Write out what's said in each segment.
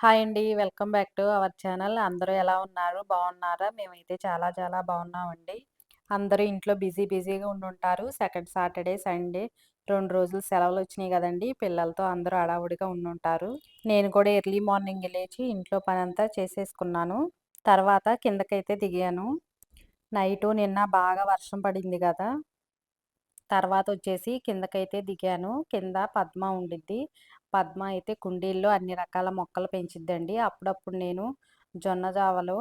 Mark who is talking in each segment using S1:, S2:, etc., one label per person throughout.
S1: Hi అండి. Welcome back to our channel. అందరూ ఎలా ఉన్నారు? బాగున్నారా? మేమైతే చాలా చాలా బాగున్నామండి. అందరూ ఇంట్లో బిజీ బిజీగా ఉండుంటారు. సెకండ్ సాటర్డే, సండే రెండు రోజులు సెలవులు వచ్చినాయి కదండి పిల్లలతో అందరూ అడావుడిగా ఉండుంటారు. నేను కూడా ఎర్లీ మార్నింగ్ లేచి ఇంట్లో పని అంతా చేసేసుకున్నాను. తర్వాత కిందకైతే దిగాను. నైటు నిన్న బాగా వర్షం పడింది కదా తర్వాత వచ్చేసి కిందకైతే దిగాను. కింద పద్మ ఉండిద్ది. పద్మ అయితే కుండీల్లో అన్ని రకాల మొక్కలు పెంచిద్దండి. అప్పుడప్పుడు నేను జొన్న జావలు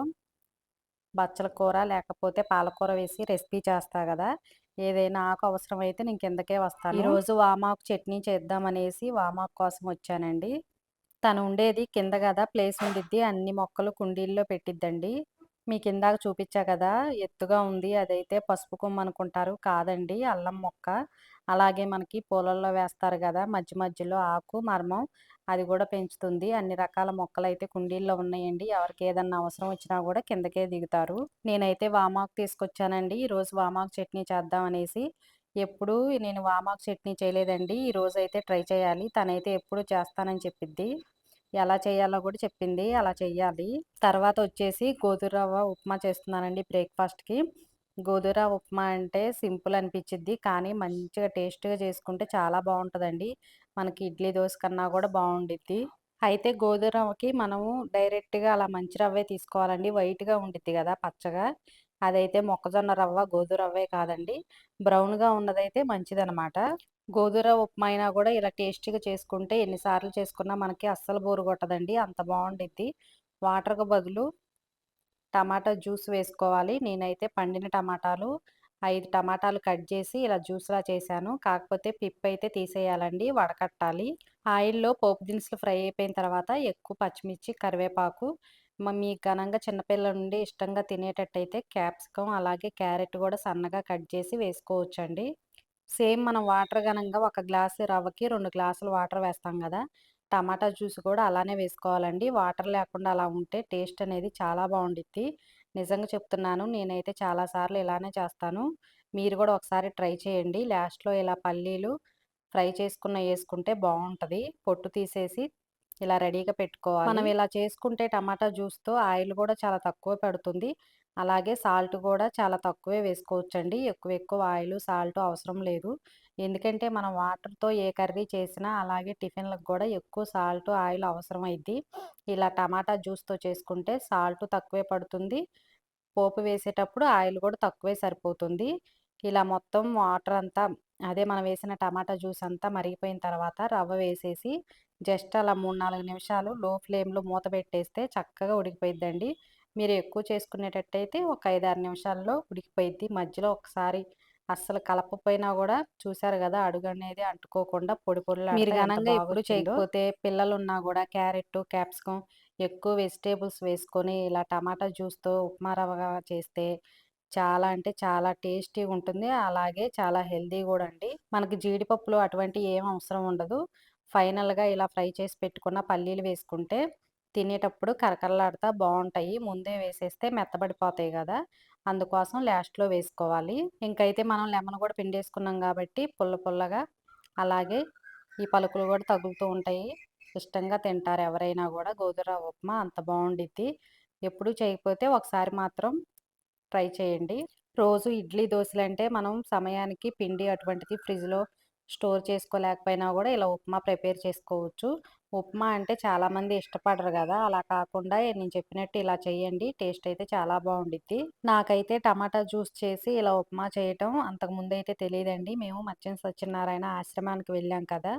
S1: బచ్చల కూర లేకపోతే పాలకూర వేసి రెసిపీ చేస్తా కదా ఏదైనా ఆకు అవసరమైతే నేను కిందకే వస్తాను. ఈరోజు వామాకు చట్నీ చేద్దామనేసి వామాకు కోసం వచ్చానండి. తను ఉండేది కింద కదా ప్లేస్ ఉండిద్ది. అన్ని మొక్కలు కుండీల్లో పెట్టిద్దండి. మీకు ఇందాక చూపించా కదా! ఎత్తుగా ఉంది. అదైతే పసుపు కొమ్మ అనుకుంటారు. కాదండి అల్లం మొక్క. అలాగే మనకి పూలల్లో వేస్తారు కదా మధ్య మధ్యలో ఆకు మర్మం అది కూడా పెంచుతుంది. అన్ని రకాల మొక్కలు అయితే కుండీల్లో ఉన్నాయండి. ఎవరికి ఏదన్నా అవసరం వచ్చినా కూడా కిందకే దిగుతారు. నేనైతే వామాకు తీసుకొచ్చానండి. ఈరోజు వామాకు చట్నీ చేద్దాం అనేసి ఎప్పుడూ నేను వామాకు చట్నీ చేయలేదండి. ఈరోజైతే ట్రై చేయాలి. తనైతే ఎప్పుడు చేస్తానని చెప్పిద్ది. ఎలా చేయాలో కూడా చెప్పింది. అలా చేయాలి తర్వాత వచ్చేసి గోధురవ్వ ఉప్మా చేస్తున్నానండి బ్రేక్‌ఫాస్ట్‌కి. గోధుర ఉప్మా అంటే సింపుల్ అనిపించింది కానీ మంచిగా టేస్ట్‌గా చేసుకుంటే చాలా బాగుంటుందండి మనకి ఇడ్లీ, దోశ కన్నా కూడా బాగుండిద్ది అయితే గోధురవ్వకి మనము డైరెక్ట్‌గా అలా మంచి రవ్వే తీసుకోవాలండి. వైట్‌గా ఉండిద్ది కదా పచ్చగా. అదైతే మొక్కజొన్న రవ్వ, గోధుమ రవ్వే కాదండి. బ్రౌన్‌గా ఉన్నదైతే మంచిదనమాట. గోధుమ ఉప్మా అయినా కూడా ఇలా టేస్టీగా చేసుకుంటే ఎన్నిసార్లు చేసుకున్నా మనకి అస్సలు బోరు కొట్టదండి. అంత బాగుండిద్ది వాటర్‌కి బదులు టమాటా జ్యూస్ వేసుకోవాలి. నేనైతే పండిన టమాటాలు ఐదు టమాటాలు కట్ చేసి ఇలా జ్యూస్‌లా చేశాను. కాకపోతే పిప్పయితే తీసేయాలండి. వడకట్టాలి. ఆయిల్‌లో పోపు దినుసులు ఫ్రై అయిపోయిన తర్వాత ఎక్కువ పచ్చిమిర్చి, కరివేపాకు మీ మీకు ఘనంగా చిన్నపిల్లల నుండి ఇష్టంగా తినేటట్టయితే క్యాప్సికమ్ అలాగే క్యారెట్ కూడా సన్నగా కట్ చేసి వేసుకోవచ్చండి. సేమ్ మనం వాటర్ ఘనంగా ఒక గ్లాసు రవ్వకి రెండు గ్లాసులు వాటర్ వేస్తాం కదా టమాటా జ్యూస్ కూడా అలానే వేసుకోవాలండి. వాటర్ లేకుండా అలా ఉంటే టేస్ట్ అనేది చాలా బాగుండిద్ది నిజంగా చెప్తున్నాను. నేనైతే చాలా సార్లు ఇలానే చేస్తాను. మీరు కూడా ఒకసారి ట్రై చేయండి. లాస్ట్‌లో ఇలా పల్లీలు ఫ్రై చేసుకున్న వేసుకుంటే బాగుంటుంది పొట్టు తీసేసి ఇలా రెడీగా పెట్టుకోవాలి. మనం ఇలా చేసుకుంటే టమాటా జ్యూస్‌తో ఆయిల్ కూడా చాలా తక్కువ పడుతుంది. అలాగే సాల్ట్ కూడా చాలా తక్కువే వేసుకోవచ్చండి. ఎక్కువ ఎక్కువ ఆయిలు, సాల్ట్ అవసరం లేదు. ఎందుకంటే మనం వాటర్‌తో ఏ కర్రీ చేసినా అలాగే టిఫిన్‌లకు కూడా ఎక్కువ సాల్ట్ ఆయిల్ అవసరం అయింది ఇలా టమాటా జ్యూస్‌తో చేసుకుంటే సాల్ట్ తక్కువే పడుతుంది. పోపు వేసేటప్పుడు ఆయిల్ కూడా తక్కువే సరిపోతుంది. ఇలా మొత్తం వాటర్ అంతా అదే మనం వేసిన టమాటా జ్యూస్ అంతా మరిగిపోయిన తర్వాత రవ్వ వేసేసి జస్ట్ అలా 3, 4 నిమిషాలు లో ఫ్లేమ్‌లో మూత పెట్టేస్తే చక్కగా ఉడికిపోయిద్దండి. మీరు ఎక్కువ చేసుకునేటట్టయితే ఒక 5, 6 నిమిషాల్లో ఉడికిపోయిద్ది. మధ్యలో ఒకసారి అస్సలు కలపకపోయినా గూడా చూసారు గదా! అడుగనేది అంటుకోకుండా పొడి పొడిలాడుతా మీరు ఘనంగా ఎప్పుడు చేయకపోతే పిల్లలున్నా గూడా క్యారెట్టు, క్యాప్సికమ్ ఎక్కువ వెజిటబుల్స్ వేసుకొని ఇలా టమాటా జ్యూస్‌తో ఉప్మా రవ్వగా చేస్తే చాలా అంటే చాలా టేస్టీగా ఉంటుంది. అలాగే చాలా హెల్తీ గూడా అండి. మనకి జీడిపప్పులు అటువంటియి ఏం అవసరం ఉండదు. ఫైనల్‌గా ఇలా ఫ్రై చేసి పెట్టుకున్న పల్లీలు వేసుకుంటే తినేటప్పుడు కరకరలాడుతా బాగుంటాయి ముందే వేసేస్తే మెత్తబడిపోతాయి కదా అందుకోసం లాస్ట్‌లో వేసుకోవాలి. ఇంకైతే మనం లెమన్ కూడా పిండేసుకున్నాం కాబట్టి పుల్ల పుల్లగా అలాగే ఈ పలుకులు కూడా తగులుతూ ఉంటాయి. ఇష్టంగా తింటారు ఎవరైనా కూడా గోధుర ఉప్మా అంత బాగుండిద్ది ఎప్పుడు చేయకపోతే ఒకసారి మాత్రం ట్రై చేయండి. రోజు ఇడ్లీ, దోశలంటే మనం సమయానికి పిండి అటువంటిది ఫ్రిడ్జ్‌లో స్టోర్ చేసుకోలేకపోయినా కూడా ఇలా ఉప్మా ప్రిపేర్ చేసుకోవచ్చు. ఉప్మా అంటే చాలామంది ఇష్టపడరు కదా అలా కాకుండా నేను చెప్పినట్టు ఇలా చేయండి. టేస్ట్ అయితే చాలా బాగుండిద్ది నాకైతే టమాటా జ్యూస్ చేసి ఇలా ఉప్మా చేయటం అంతకుముందు అయితే తెలియదండి మేము మత్స్యం సత్యనారాయణ ఆశ్రమానికి వెళ్ళాం కదా!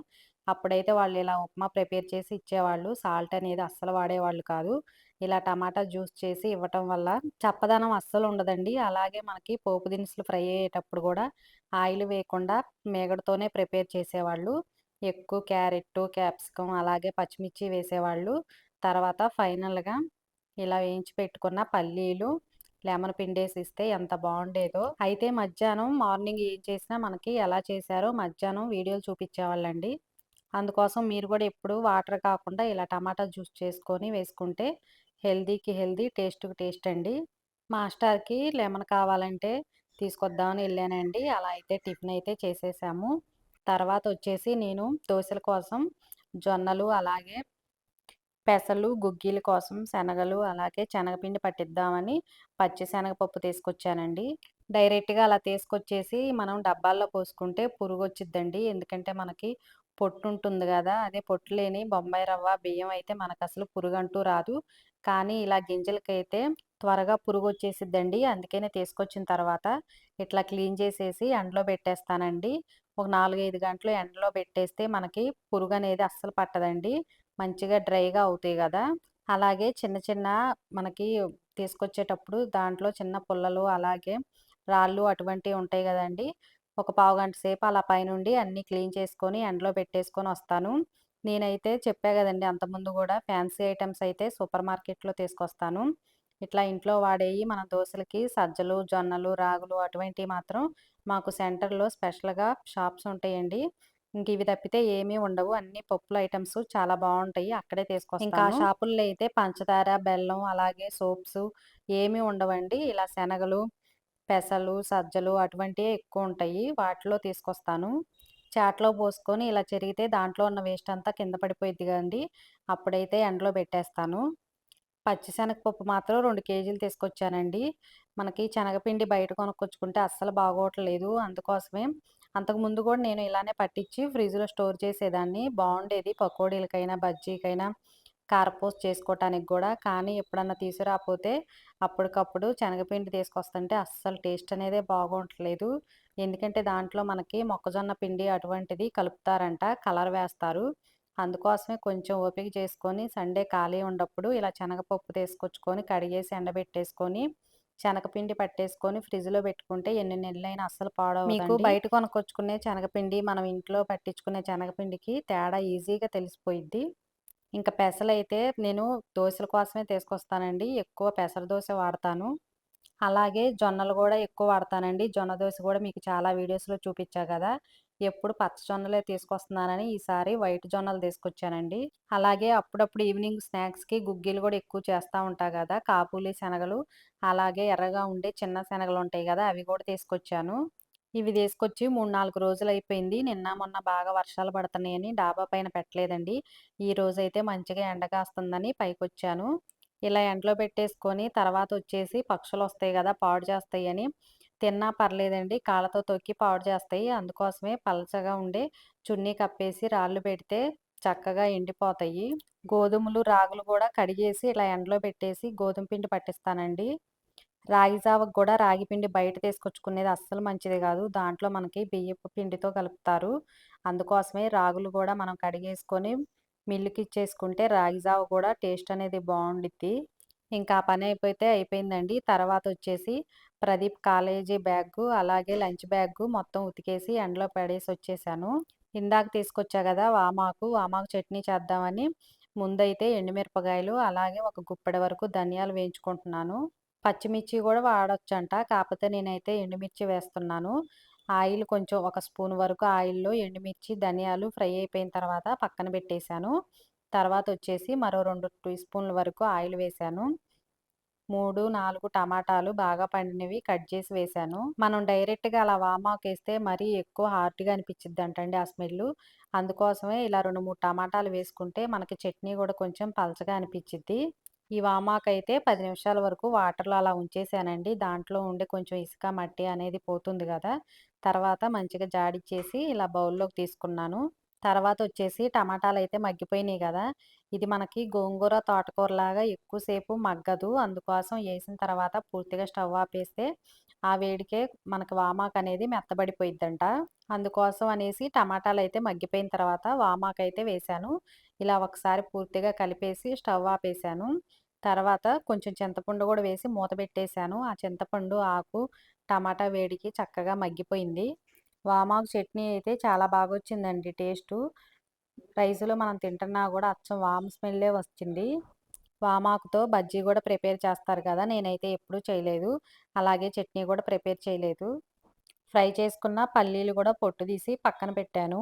S1: అప్పుడైతే వాళ్ళు ఇలా ఉప్మా ప్రిపేర్ చేసి ఇచ్చేవాళ్ళు. సాల్ట్ అనేది అస్సలు వాడేవాళ్ళు కాదు. ఇలా టమాటా జ్యూస్ చేసి ఇవ్వటం వల్ల చప్పదనం అస్సలు ఉండదండి. అలాగే మనకి పోపు దినుసులు ఫ్రై అయ్యేటప్పుడు కూడా ఆయిల్ వేయకుండా మేగడతోనే ప్రిపేర్ చేసేవాళ్ళు. ఎక్కువ క్యారెట్టు, క్యాప్సికమ్ అలాగే పచ్చిమిర్చి వేసేవాళ్ళు. తర్వాత ఫైనల్‌గా ఇలా వేయించి పెట్టుకున్న పల్లీలు, లెమన్ పిండేసి ఇస్తే ఎంత బాగుండేదో అయితే మధ్యాహ్నం మార్నింగ్ ఏం చేసినా మనకి ఎలా చేశారో మధ్యాహ్నం వీడియోలు చూపించేవాళ్ళండి అందుకోసం మీరు కూడా ఎప్పుడు వాటర్ కాకుండా ఇలా టమాటా జ్యూస్ చేసుకొని వేసుకుంటే హెల్దీకి హెల్దీ టేస్ట్‌కి టేస్ట్ అండి. మాస్టర్‌కి లెమన్ కావాలంటే తీసుకొద్దామని వెళ్ళానండి అలా అయితే టిఫిన్ అయితే చేసేసాము. తర్వాత వచ్చేసి నేను దోశల కోసం జొన్నలు అలాగే పెసలు, గుగ్గిల కోసం శనగలు, అలాగే శనగపిండి పట్టిద్దామని పచ్చి శనగపప్పు తీసుకొచ్చానండి. డైరెక్ట్‌గా అలా తీసుకొచ్చేసి మనం డబ్బాల్లో పోసుకుంటే పురుగు వచ్చిద్దండి ఎందుకంటే మనకి పొట్టు ఉంటుంది కదా అదే పొట్టు లేని బొంబాయి రవ్వ, బియ్యం అయితే మనకు అసలు పురుగు అంటూ రాదు. కానీ ఇలా గింజలకైతే త్వరగా పురుగు వచ్చేసిద్దండి అందుకనే తీసుకొచ్చిన తర్వాత ఇట్లా క్లీన్ చేసేసి ఎండలో పెట్టేస్తానండి. ఒక 4, 5 గంటలు ఎండలో పెట్టేస్తే మనకి పురుగు అనేది అస్సలు పట్టదండి. మంచిగా డ్రైగా అవుతాయి కదా అలాగే చిన్న చిన్న మనకి తీసుకొచ్చేటప్పుడు దాంట్లో చిన్న పుల్లలు, అలాగే రాళ్ళు అటువంటివి ఉంటాయి కదండి ఒక పావు గంట సేపు అలా పైనుండి అన్నీ క్లీన్ చేసుకొని ఎండలో పెట్టేసుకొని వస్తాను నేనైతే చెప్పా కదండి అంతకుముందు కూడా ఫ్యాన్సీ ఐటమ్స్ అయితే సూపర్ మార్కెట్‌లో తీసుకొస్తాను. ఇట్లా ఇంట్లో వాడేయి మన దోసలకి సజ్జలు, జొన్నలు, రాగులు అటువంటివి మాత్రం మాకు సెంటర్‌లో స్పెషల్‌గా షాప్స్ ఉంటాయండి. ఇంక ఇవి తప్పితే ఏమీ ఉండవు. అన్నీ పప్పుల ఐటెమ్స్ చాలా బావుంటాయి. అక్కడే తీసుకొస్తాను. ఇంకా షాపుల్లో అయితే పంచదార, బెల్లం అలాగే సోప్స్ ఏమీ ఉండవండి. ఇలా శనగలు, పెసలు, సజ్జలు అటువంటియే ఎక్కువుంటాయి. వాటిలో తీసుకొస్తాను. చాట్‌లో పోసుకొని ఇలా చెరిగితే దాంట్లో ఉన్న వేస్ట్ అంతా కింద పడిపోయిద్ది గదండీ! అప్పుడైతే ఎండలో పెట్టేస్తాను. పచ్చిశనగపప్పు మాత్రం రెండు కేజీలు తీసుకొచ్చానండి. మనకి శనగపిండి బయట కొనుక్కొచ్చుకుంటే అస్సలు బాగోవట్లేదు అందుకోసమే అంతకుముందు కూడా నేను ఇలానే పట్టించి ఫ్రిడ్జ్‌లో స్టోర్ చేసేదాన్ని. బాగుండేది పకోడీలకైనా, బజ్జీకైనా, కారపూస చేసుకోవటానికి కూడా కానీ ఎప్పుడన్నా తీసుకురాపోతే అప్పటికప్పుడు శనగపిండి తీసుకొస్తుంటే అస్సలు టేస్ట్ అనేది బాగుండట్లేదు ఎందుకంటే దాంట్లో మనకి మొక్కజొన్న పిండి అటువంటిది కలుపుతారంట. కలర్ వేస్తారు. అందుకోసమే కొంచెం ఓపిక చేసుకొని సండే ఖాళీ ఉన్నప్పుడు ఇలా శనగపప్పు తీసుకొచ్చుకొని కడిగేసి ఎండబెట్టేసుకొని, శనగపిండి పట్టేసుకొని ఫ్రిడ్జ్‌లో పెట్టుకుంటే ఎన్ని నెలలైనా అస్సలు పాడవదండి. మీకు బయట కొనుక్కొచ్చుకునే శనగపిండి, మనం ఇంట్లో పట్టించుకునే శనగపిండికి తేడా ఈజీగా తెలిసిపోయిద్ది. ఇంకా పెసలైతే నేను దోసల కోసమే తీసుకొస్తానండి. ఎక్కువ పెసర దోస వాడతాను. అలాగే జొన్నలు గూడా ఎక్కువ వాడతానండి. జొన్న దోస గూడా మీకు చాలా వీడియోస్‌లో చూపిచ్చా గదా! ఎప్పుడు పచ్చ జొన్నలే తీసుకొస్తున్నానని ఈసారి వైట్ జొన్నలు తీసుకొచ్చానండి. అలాగే అప్పుడప్పుడు ఈవినింగ్ స్నాక్స్‌కి గుగ్గిలు కూడా ఎక్కువ చేస్తూ ఉంటా కదా కాపులి శనగలు, అలాగే ఎర్రగా ఉండే చిన్న శనగలు ఉంటాయి కదా అవి కూడా తీసుకొచ్చాను. ఇవి తీసుకొచ్చి మూడు నాలుగు రోజులు అయిపోయింది నిన్న, మొన్న బాగా వర్షాలు పడుతున్నాయని డాబా పైన పెట్టలేదండి. ఈ రోజైతే మంచిగా ఎండ కాస్తుందని పైకొచ్చాను. ఇలా ఎండలో పెట్టేసుకొని తర్వాత వచ్చేసి పక్షులు వస్తాయి కదా పాడు చేస్తాయని తిన్నా పర్లేదండి. కాళ్ళతో తొక్కి పాడు చేస్తాయి. అందుకోసమే పలచగా ఉండే చున్నీ కప్పేసి రాళ్ళు పెడితే చక్కగా ఎండిపోతాయి. గోధుమలు, రాగులు కూడా కడిగేసి ఇలా ఎండలో పెట్టేసి గోధుమ పిండి పట్టిస్తానండి. రాగి జావకు కూడా రాగి పిండి బయట తీసుకొచ్చుకునేది అస్సలు మంచిది కాదు దాంట్లో మనకి బియ్యపు పిండితో కలుపుతారు. అందుకోసమే రాగులు కూడా మనం కడిగేసుకొని మిల్లుకిచ్చేసుకుంటే రాగి జావ కూడా టేస్ట్ అనేది బాగుండిద్ది ఇంకా పని అయిపోతే అయిపోయిందండి. తర్వాత వచ్చేసి ప్రదీప్ కాలేజీ బ్యాగ్ అలాగే లంచ్ బ్యాగు మొత్తం ఉతికేసి ఎండలో పడేసి వచ్చేసాను ఇందాక తీసుకొచ్చా కదా వామాకు, వామాకు చట్నీ చేద్దామని ముందైతే ఎండుమిరపకాయలు, అలాగే ఒక గుప్పెడు వరకు ధనియాలు వేయించుకుంటున్నాను. పచ్చిమిర్చి కూడా వాడొచ్చంట. కాకపోతే నేనైతే ఎండుమిర్చి వేస్తున్నాను. ఆయిల్ కొంచెం ఒక స్పూన్ వరకు ఆయిల్‌లో ఎండుమిర్చి, ధనియాలు ఫ్రై అయిపోయిన తర్వాత పక్కన పెట్టేశాను. తర్వాత వచ్చేసి మరో రెండు టీ స్పూన్ల వరకు ఆయిల్ వేశాను. 3, 4 టమాటాలు బాగా పండినవి కట్ చేసి వేశాను. మనం డైరెక్ట్‌గా అలా వామాకేస్తే మరీ ఎక్కువ హార్డ్‌గా అనిపిచ్చిద్దంటండి ఆ స్మెల్ అందుకోసమే ఇలా 2, 3 టమాటాలు వేసుకుంటే మనకి చట్నీ కూడా కొంచెం పలచగా అనిపించింది ఈ వామాక్ అయితే పది నిమిషాల వరకు వాటర్‌లో అలా ఉంచేసానండి. దాంట్లో ఉండే కొంచెం ఇసుక, మట్టి అనేది పోతుంది కదా తర్వాత మంచిగా జాడిచ్చేసి ఇలా బౌల్‌లోకి తీసుకున్నాను. తర్వాత వచ్చేసి టమాటాలు అయితే మగ్గిపోయినాయి కదా ఇది మనకి గోంగూర, తోటకూరలాగా ఎక్కువసేపు మగ్గదు. అందుకోసం వేసిన తర్వాత పూర్తిగా స్టవ్ ఆపేస్తే ఆ వేడికే మనకి వామాకనేది మెత్తబడిపోయిద్దంట. అందుకోసం అనేసి టమాటాలు అయితే మగ్గిపోయిన తర్వాత వామాకైతే వేశాను. ఇలా ఒకసారి పూర్తిగా కలిపేసి స్టవ్ ఆపేశాను. తర్వాత కొంచెం చింతపండు కూడా వేసి మూత పెట్టేశాను. ఆ చింతపండు, ఆకు, టమాటా వేడికి చక్కగా మగ్గిపోయింది. వామాకు చట్నీ అయితే చాలా బాగా వచ్చిందండి టేస్టు. రైస్‌లో మనం తింటున్నా కూడా అచ్చం వామ్ స్మెల్లే వచ్చింది. వామాకుతో బజ్జీ కూడా ప్రిపేర్ చేస్తారు కదా! నేనైతే ఎప్పుడూ చేయలేదు. అలాగే చట్నీ కూడా ప్రిపేర్ చేయలేదు. ఫ్రై చేసుకున్న పల్లీలు కూడా పొట్టు తీసి పక్కన పెట్టాను.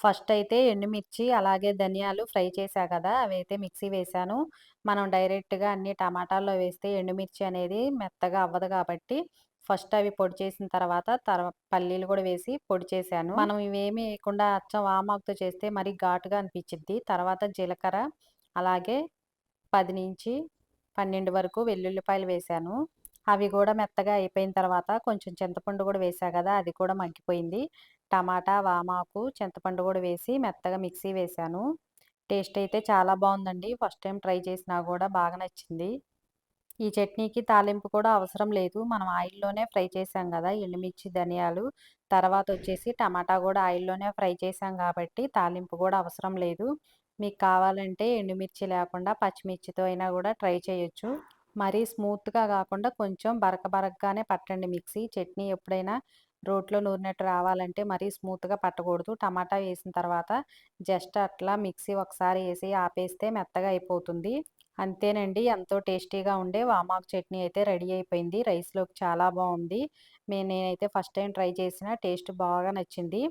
S1: ఫస్ట్ అయితే ఎండుమిర్చి, అలాగే ధనియాలు ఫ్రై చేశా కదా! అవైతే మిక్సీ వేశాను. మనం డైరెక్ట్‌గా అన్ని టమాటాల్లో వేస్తే ఎండుమిర్చి అనేది మెత్తగా అవ్వదు కాబట్టి ఫస్ట్ అవి పొడి చేసిన తర్వాత తర్వా పల్లీలు గూడా వేసి పొడి చేశాను. మనం ఇవేమీ వేయకుండా అచ్చం వామాకుతో చేస్తే మరీ ఘాటుగా అనిపిచ్చిద్ది. తర్వాత జీలకర్ర, అలాగే పది నుంచి పన్నెండు వరకు వెల్లుల్లిపాయలు వేశాను. అవి కూడా మెత్తగా అయిపోయిన తర్వాత కొంచెం చింతపండు కూడా వేసా కదా అది కూడా మగ్గిపోయింది. టమాటా వామాకు చింతపండు కూడా వేసి మెత్తగా మిక్సీ వేశాను. టేస్ట్ అయితే చాలా బాగుందండి. ఫస్ట్ టైం ట్రై చేసినా కూడా బాగా నచ్చింది. ఈ చట్నీకి తాలింపు కూడా అవసరం లేదు. మనం ఆయిల్లోనే ఫ్రై చేసాం కదా ఎండుమిర్చి ధనియాలు తర్వాత వచ్చేసి టమాటా కూడా ఆయిల్లోనే ఫ్రై చేసాం కాబట్టి తాలింపు కూడా అవసరం లేదు. మీకు కావాలంటే ఎండుమిర్చి లేకుండా పచ్చిమిర్చితో అయినా కూడా ట్రై చేయొచ్చు. మరీ స్మూత్గా కాకుండా కొంచెం బరక బరకగానే పట్టండి మిక్సీ. చట్నీ ఎప్పుడైనా రోట్లో నూరినట్టు రావాలంటే మరీ స్మూత్గా పట్టకూడదు. టమాటా వేసిన తర్వాత జస్ట్ అట్లా మిక్సీ ఒకసారి వేసి ఆపేస్తే మెత్తగా అయిపోతుంది. అంతేనండి ఎంతో టేస్టీగా ఉండే వామాకు చట్నీ అయితే రెడీ అయిపోయింది. రైస్లోకి చాలా బాగుంది. మేము నేనైతే ఫస్ట్ టైం ట్రై చేసిన టేస్ట్ బాగా నచ్చింది.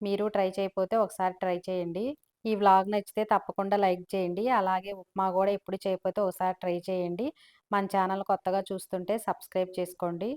S1: మీరు ట్రై చేయకపోతే ఒకసారి ట్రై చేయండి. ఈ వ్లాగ్ నచ్చితే తప్పకుండా లైక్ చేయండి. అలాగే ఉప్మా కూడా ఎప్పుడు చేయకపోతే ఒకసారి ట్రై చేయండి. మన ఛానల్ కొత్తగా చూస్తుంటే సబ్స్క్రైబ్ చేసుకోండి.